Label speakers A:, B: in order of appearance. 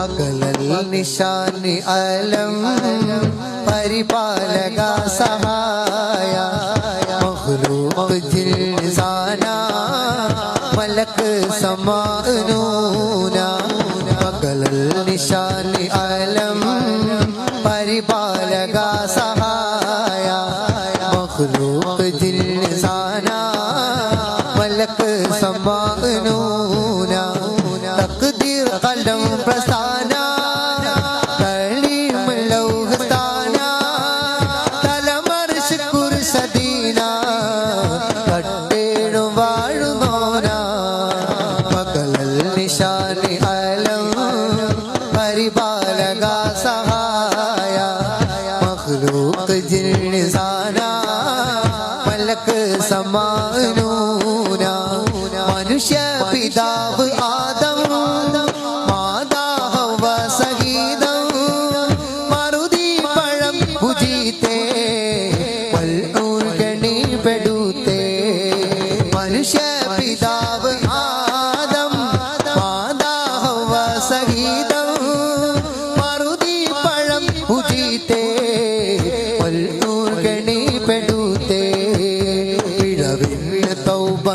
A: പകലൽ നിശാനി അലം പരിപാലക സഹായ. ജിൽസാന മലക്ക് സമാനൂന പകലൽ നിശാനി അലം പരിപാലക സഹായ. ജിൽസാന മലക്ക് സമാനൂന തഖ്ദീർ കലം പ്രസ്ഥാന ഷാൻ അലം പരിപാലക സഹായ. മഖ്ലൂഖ് ജിൻ സാന മലക് സമാനൂന മനുഷ്യ പിതാവ് ആദം മാതാ ഹവ സഗീതം മറുതി പഴം ഭുജിതേ വൽ तौबा